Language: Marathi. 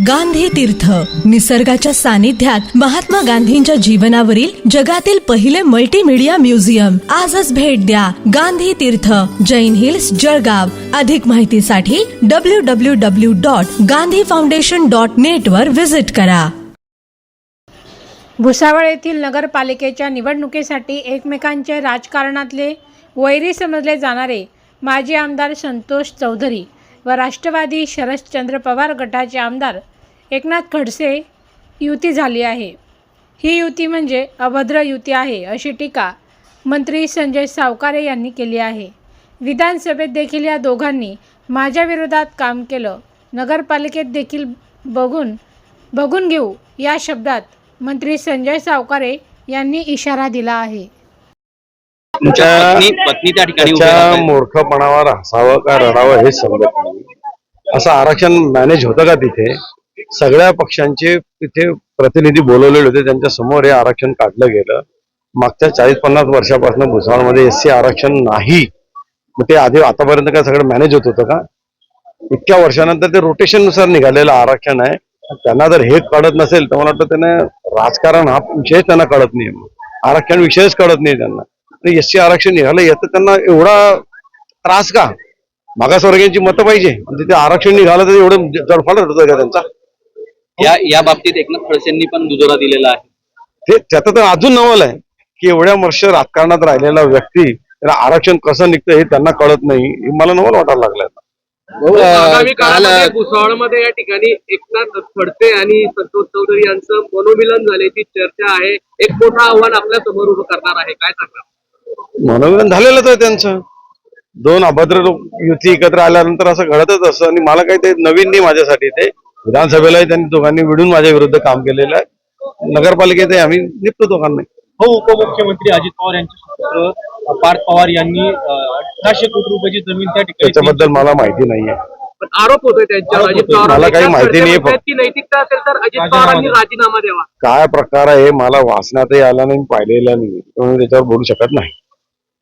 गांधी तीर्थ. निसर्गाच्या सानिध्यात महात्मा गांधींच्या जीवनावरील जगातील पहिले मल्टीमीडिया म्युझियम आजच भेट द्या गांधी तीर्थ. जैन हिल्स जळगाव. अधिक माहितीसाठी W W W dot Gandhi foundation dot net वर व्हिजिट करा. भुसावळ येथील नगरपालिकेच्या निवडणुकीसाठी एकमेकांचे राजकारणातले वैरी समजले जाणारे माजी आमदार संतोष चौधरी. व राष्ट्रवादी शरदचंद्र पवार गटाचे आमदार एकनाथ खडसे युती झाली आहे. ही युती म्हणजे अभद्र युती आहे अशी टीका मंत्री संजय सावकारे यांनी केली आहे. विधानसभेत देखील या दोघांनी माझ्या विरोधात काम केलं. नगरपालिकेत देखील बघून बघून घेऊ या शब्दात मंत्री संजय सावकारे यांनी इशारा दिला आहे. तुमच्या पत्नी पत्नी त्या ठिकाणी उभ्या त्याच्या राहतात. मूर्खपणावर हसावं का रडावं हे समजत नाही. असं आरक्षण मॅनेज होतं का तिथे? सगळ्या पक्षांचे तिथे प्रतिनिधी बोलवलेले होते त्यांच्यासमोर हे आरक्षण काढलं गेलं. मागच्या चाळीस पन्नास वर्षापासून भुसावळमध्ये एस सी आरक्षण नाही. मग ते आधी आतापर्यंत काय सगळं मॅनेज होत होतं का? इतक्या वर्षानंतर ते रोटेशननुसार निघालेलं आरक्षण आहे. त्यांना जर हे कळत नसेल तर मला वाटतं त्यांना राजकारण हा विषयच त्यांना कळत नाही आरक्षण विषयच कळत नाही त्यांना. एस सी आरक्षण निघालं याचं त्यांना एवढा त्रास का? मागासवर्गीयांची मतं पाहिजे. तिथे आरक्षण निघालं तर एवढं जडफाड होतं का त्यांचा? या या बाबतीत एकनाथ खडसेंनी पण दुजोरा दिलेला आहे. ते त्याचं तर अजून नवल आहे की एवढ्या वर्ष राजकारणात राहिलेला व्यक्ती त्याला आरक्षण कसं निघतं हे त्यांना कळत नाही. हे मला नवल वाटायला लागलं आता. आगामी काळामध्ये भुसावळमध्ये या ठिकाणी एकनाथ खडसे आणि संतोष चौधरी यांचं मनोमिलन झाल्याची चर्चा आहे. एक मोठं आव्हान आपल्यासमोर उभं करणार आहे. काय सांगणार? मनोरंजन झालेलंच आहे त्यांचं. दोन अभद्र लोक युती एकत्र आल्यानंतर असं घडतच असतं आणि मला काही ते नवीन नाही माझ्यासाठी ते. विधानसभेलाही त्यांनी दोघांनी विडून माझ्या विरुद्ध काम केलेलं आहे. नगरपालिकेतही आम्ही निपतो दोघांना. हो उपमुख्यमंत्री अजित पवार यांचे सुपुत्र पार्थ पवार यांनी अठराशे कोटी रुपयाची जमीन त्या ठिकाणी त्याच्याबद्दल मला माहिती नाहीये. पण आरोप होतोय त्यांच्यावर. अजित. पवार मला काही माहिती. ती नैतिकता असेल तर अजित राजीनामा पवारांनी द्यावा. राजीनामा द्यावा. काय प्रकार आहे मला वाचण्यातही आला नाही पाहिलेला नाही. म्हणून त्याच्यावर बोलू शकत नाही.